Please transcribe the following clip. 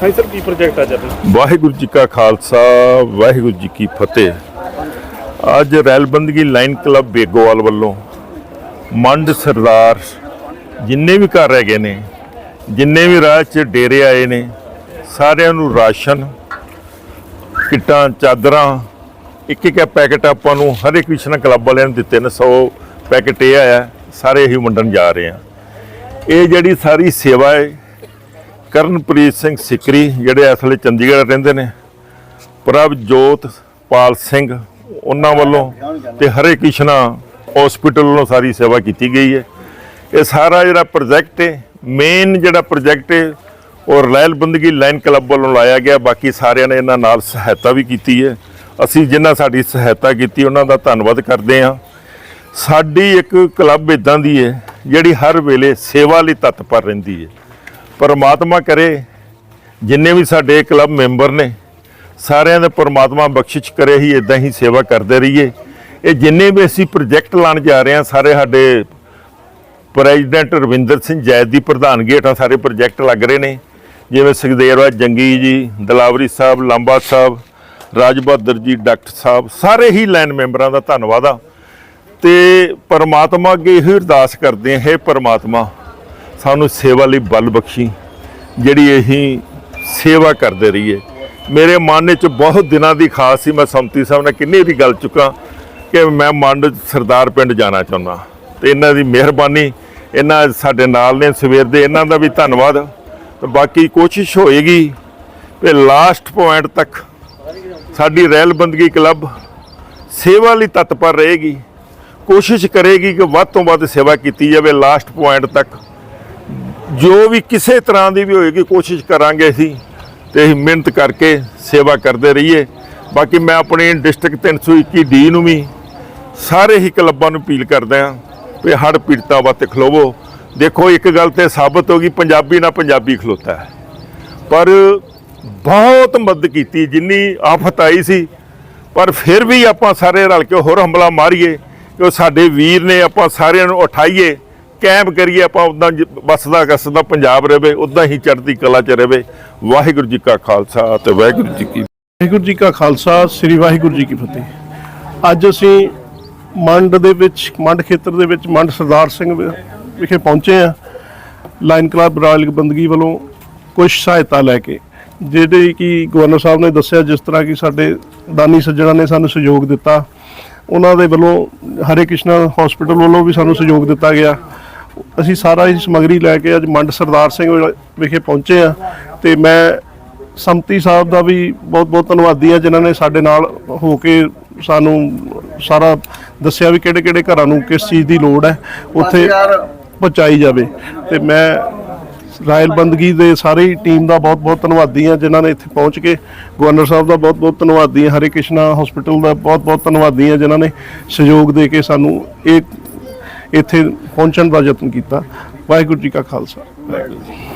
ਹਾਂਜੀ ਸਰ, ਕੀ ਪ੍ਰੋਜੈਕਟ ਆ ਜਦ ਵਾਹਿਗੁਰੂ ਜੀ ਕਾ ਖਾਲਸਾ, ਵਾਹਿਗੁਰੂ ਜੀ ਕੀ ਫਤਿਹ। ਅੱਜ ਰੈਲਬੰਦਗੀ ਲਾਈਨ ਕਲੱਬ ਬੇਗੋਵਾਲ ਵੱਲੋਂ ਮੰਡ ਸਰਦਾਰ ਜਿੰਨੇ ਵੀ ਘਰ ਹੈਗੇ ਨੇ, ਜਿੰਨੇ ਵੀ ਰਾਹ 'ਚ ਡੇਰੇ ਆਏ ਨੇ, ਸਾਰਿਆਂ ਨੂੰ ਰਾਸ਼ਨ, ਕਿੱਟਾਂ, ਚਾਦਰਾਂ ਇੱਕ ਇੱਕ ਪੈਕੇਟ ਆਪਾਂ ਨੂੰ ਹਰੇ ਕ੍ਰਿਸ਼ਨ ਕਲੱਬ ਵਾਲਿਆਂ ਨੇ ਦਿੱਤੇ ਨੇ 100 ਪੈਕੇਟ ਇਹ ਆਇਆ, ਸਾਰੇ ਹੀ ਵੰਡਣ ਜਾ ਰਹੇ ਆ। ਇਹ ਜਿਹੜੀ ਸਾਰੀ ਸੇਵਾ ਹੈ ਕਰਨਪ੍ਰੀਤ ਸਿੰਘ ਸਿਕਰੀ ਜਿਹੜੇ ਇਸ ਵੇਲੇ ਚੰਡੀਗੜ੍ਹ ਰਹਿੰਦੇ ਨੇ ਪ੍ਰਭ ਜੋਤ ਪਾਲ ਸਿੰਘ, ਉਹਨਾਂ ਵੱਲੋਂ ਤੇ ਹਰੇ ਕ੍ਰਿਸ਼ਨਾ ਹਸਪੀਟਲ ਵੱਲੋਂ ਸਾਰੀ ਸੇਵਾ ਕੀਤੀ ਗਈ ਹੈ। ਇਹ ਸਾਰਾ ਜਿਹੜਾ ਪ੍ਰੋਜੈਕਟ ਹੈ ਮੇਨ ਜਿਹੜਾ ਪ੍ਰੋਜੈਕਟ ਹੈ, ਉਹ ਰੈਲ ਬੰਦਗੀ ਲਾਈਨ ਕਲੱਬ ਵੱਲੋਂ ਲਾਇਆ ਗਿਆ। ਬਾਕੀ ਸਾਰਿਆਂ ਨੇ ਇਹਨਾਂ ਨਾਲ ਸਹਾਇਤਾ ਵੀ ਕੀਤੀ ਹੈ। ਅਸੀਂ ਜਿਨ੍ਹਾਂ ਸਾਡੀ ਸਹਾਇਤਾ ਕੀਤੀ, ਉਹਨਾਂ ਦਾ ਧੰਨਵਾਦ ਕਰਦੇ ਹਾਂ। ਸਾਡੀ ਇੱਕ ਕਲੱਬ ਇਦਾਂ ਦੀ ਹੈ, ਜਿਹੜੀ ਹਰ ਵੇਲੇ ਸੇਵਾ ਲਈ ਤਤਪਰ ਰਹਿੰਦੀ ਹੈ। ਪਰਮਾਤਮਾ ਕਰੇ, ਜਿੰਨੇ ਵੀ ਸਾਡੇ ਕਲੱਬ ਮੈਂਬਰ ਨੇ, ਸਾਰਿਆਂ ਦਾ ਪਰਮਾਤਮਾ ਬਖਸ਼ਿਸ਼ ਕਰੇ ਹੀ ਇਦਾਂ ਹੀ ਸੇਵਾ ਕਰਦੇ ਰਹੀਏ। ਇਹ ਜਿੰਨੇ ਵੀ ਅਸੀਂ ਪ੍ਰੋਜੈਕਟ ਲਾਣ ਜਾ ਰਹੇ ਹਾਂ, ਸਾਰੇ ਸਾਡੇ ਪ੍ਰੈਜ਼ੀਡੈਂਟ ਰਵਿੰਦਰ ਸਿੰਘ ਜੈਦ ਦੀ ਪ੍ਰਧਾਨਗੀ ਹੇਠਾਂ ਸਾਰੇ ਪ੍ਰੋਜੈਕਟ ਲੱਗ ਰਹੇ ਨੇ। ਜਿਵੇਂ ਸੁਖਦੇਵਰਾ ਜੰਗੀ ਜੀ, ਦਲਾਵਰੀ ਸਾਹਿਬ, ਲਾਂਬਾ ਸਾਹਿਬ, ਰਾਜ ਬਹਾਦਰ ਜੀ, ਡਾਕਟਰ ਸਾਹਿਬ, ਸਾਰੇ ਹੀ ਲਾਈਨ ਮੈਂਬਰਾਂ ਦਾ ਧੰਨਵਾਦ ਆ। ਤੇ ਪਰਮਾਤਮਾ ਅੱਗੇ ਇਹ ਅਰਦਾਸ ਕਰਦੇ ਹਾਂ, ਹੈ ਪਰਮਾਤਮਾ ਸਾਨੂੰ ਸੇਵਾ ਲਈ ਬਲ ਬਖਸ਼ੀ, ਜਿਹੜੀ ਅਸੀਂ ਸੇਵਾ ਕਰਦੇ ਰਹੀਏ। ਮੇਰੇ ਮਨ ਵਿੱਚ ਬਹੁਤ ਦਿਨਾਂ ਦੀ ਖਾਸ ਸੀ, ਮੈਂ ਸੰਮਤੀ ਸਾਹਿਬ ਨਾਲ ਕਿੰਨੀ ਵੀ ਗੱਲ ਚੁੱਕਾ ਕਿ ਮੈਂ ਮੰਡ ਸਰਦਾਰ ਪਿੰਡ ਜਾਣਾ ਚਾਹੁੰਦਾ। ਤੇ ਇਹਨਾਂ ਦੀ ਮਿਹਰਬਾਨੀ, ਇਹਨਾਂ ਸਾਡੇ ਨਾਲ ਨੇ ਸਵੇਰ ਦੇ, ਇਹਨਾਂ ਦਾ ਵੀ ਧੰਨਵਾਦ। ਤੇ ਬਾਕੀ ਕੋਸ਼ਿਸ਼ ਹੋਏਗੀ ਕਿ ਲਾਸਟ ਪੁਆਇੰਟ ਤੱਕ ਸਾਡੀ ਰੈਲ ਬੰਦਗੀ ਕਲੱਬ ਸੇਵਾ ਲਈ ਤਤਪਰ ਰਹੇਗੀ। ਕੋਸ਼ਿਸ਼ ਕਰੇਗੀ ਕਿ ਵੱਧ ਤੋਂ ਵੱਧ ਸੇਵਾ ਕੀਤੀ ਜਾਵੇ ਲਾਸਟ ਪੁਆਇੰਟ ਤੱਕ। ਜੋ ਵੀ ਕਿਸੇ ਤਰ੍ਹਾਂ ਦੀ ਵੀ ਹੋਏਗੀ, ਕੋਸ਼ਿਸ਼ ਕਰਾਂਗੇ ਅਸੀਂ ਤੇ ਅਸੀਂ ਮਿਹਨਤ ਕਰਕੇ ਸੇਵਾ ਕਰਦੇ ਰਹੀਏ। ਬਾਕੀ ਮੈਂ ਆਪਣੀ ਡਿਸਟ੍ਰਿਕਟ 321 ਡੀ ਨੂੰ ਵੀ ਸਾਰੇ ਹੀ ਕਲੱਬਾਂ ਨੂੰ ਅਪੀਲ ਕਰਦਾ ਹਾਂ ਵੀ ਹੜ ਪੀੜਤਾਂ ਵਾਸਤੇ ਖਲੋਵੋ। ਦੇਖੋ, ਇੱਕ ਗੱਲ ਤੇ ਸਾਬਤ ਹੋ ਗਈ, ਪੰਜਾਬੀ ਨਾਲ ਪੰਜਾਬੀ ਖਲੋਤਾ ਹੈ। ਪਰ ਬਹੁਤ ਮਦਦ ਕੀਤੀ, ਜਿੰਨੀ ਆਫਤ ਆਈ ਸੀ। ਪਰ ਫਿਰ ਵੀ ਆਪਾਂ ਸਾਰੇ ਰਲ ਕੇ ਹੋਰ ਹਮਲਾ ਮਾਰੀਏ ਕਿ ਉਹ ਸਾਡੇ ਵੀਰ ਨੇ ਆਪਾਂ ਸਾਰਿਆਂ ਨੂੰ ਉਠਾਈਏ। ਕੈਂਪ ਕਰੀਏ ਆਪਾਂ, ਉਦਾਂ ਬਸਦਾ ਕਸਦਾ ਪੰਜਾਬ ਰਵੇ, ਉਦਾਂ ਹੀ ਚੜ੍ਹਦੀ ਕਲਾ ਚ ਰਵੇ। ਵਾਹਿਗੁਰੂ ਜੀ ਕਾ ਖਾਲਸਾ ਤੇ ਵਾਹਿਗੁਰੂ ਜੀ ਕੀ ਵਾਹਿਗੁਰੂ ਜੀ ਕਾ ਖਾਲਸਾ, ਸ੍ਰੀ ਵਾਹਿਗੁਰੂ ਜੀ ਕੀ ਫਤਿਹ। ਅੱਜ ਅਸੀਂ ਮੰਡ ਦੇ ਵਿੱਚ, ਮੰਡ ਖੇਤਰ ਦੇ ਵਿੱਚ ਮੰਡ ਸਰਦਾਰ ਸਿੰਘ ਵਿਖੇ ਪਹੁੰਚੇ ਆ ਲਾਈਨ ਕਲੱਬ ਰਾਇਲ ਬੰਦਗੀ ਵੱਲੋਂ ਕੁਝ ਸਹਾਇਤਾ ਲੈ ਕੇ। ਜਿਹੜੇ ਕਿ ਗਵਰਨਰ ਸਾਹਿਬ ਨੇ ਦੱਸਿਆ, ਜਿਸ ਤਰ੍ਹਾਂ ਕਿ ਸਾਡੇ ਦਾਨੀ ਸੱਜਣਾ ਨੇ ਸਾਨੂੰ ਸਹਿਯੋਗ ਦਿੱਤਾ। ਉਹਨਾਂ ਦੇ ਵੱਲੋਂ ਹਰੇ ਕ੍ਰਿਸ਼ਨਾ ਹਸਪੀਟਲ ਵੱਲੋਂ ਵੀ ਸਾਨੂੰ ਸਹਿਯੋਗ ਦਿੱਤਾ ਗਿਆ। ਅਸੀਂ ਸਾਰਾ ਹੀ ਸਮਗਰੀ ਲੈ ਕੇ ਅੱਜ ਮੰਡ ਸਰਦਾਰ ਸਿੰਘ ਵਿਖੇ ਪਹੁੰਚੇ ਆ ਤੇ ਮੈਂ ਸੰਮਤੀ ਸਾਹਿਬ ਦਾ ਵੀ ਬਹੁਤ ਬਹੁਤ ਧੰਨਵਾਦੀ ਆ ਜਿਨ੍ਹਾਂ ਨੇ ਸਾਡੇ ਨਾਲ ਹੋ ਕੇ ਸਾਨੂੰ ਸਾਰਾ ਦੱਸਿਆ ਵੀ ਕਿਹੜੇ ਕਿਹੜੇ ਘਰਾਂ ਨੂੰ ਕਿਸ ਚੀਜ਼ ਦੀ ਲੋੜ ਹੈ ਉੱਥੇ ਪਹੁੰਚਾਈ ਜਾਵੇ। ਤੇ ਮੈਂ ਰਾਇਲ ਬੰਦਗੀ ਦੇ ਸਾਰੀ ਟੀਮ ਦਾ ਬਹੁਤ ਬਹੁਤ ਧੰਨਵਾਦੀ ਆ ਜਿਨ੍ਹਾਂ ਨੇ ਇੱਥੇ ਪਹੁੰਚ ਕੇ ਗਵਰਨਰ ਸਾਹਿਬ ਦਾ ਬਹੁਤ ਬਹੁਤ ਧੰਨਵਾਦੀ ਆ ਹਰੇ ਕ੍ਰਿਸ਼ਨਾ ਹਸਪੀਟਲ ਦਾ ਬਹੁਤ ਬਹੁਤ ਧੰਨਵਾਦੀ ਆ ਜਿਨ੍ਹਾਂ ਨੇ ਸਹਿਯੋਗ ਦੇ ਕੇ ਸਾਨੂੰ ਇਹ ਇੱਥੇ ਪਹੁੰਚਣ ਦਾ ਯਤਨ ਕੀਤਾ। ਵਾਹਿਗੁਰੂ ਜੀ ਕਾ ਖਾਲਸਾ। ਵਾਹਿਗੁਰੂ ਜੀ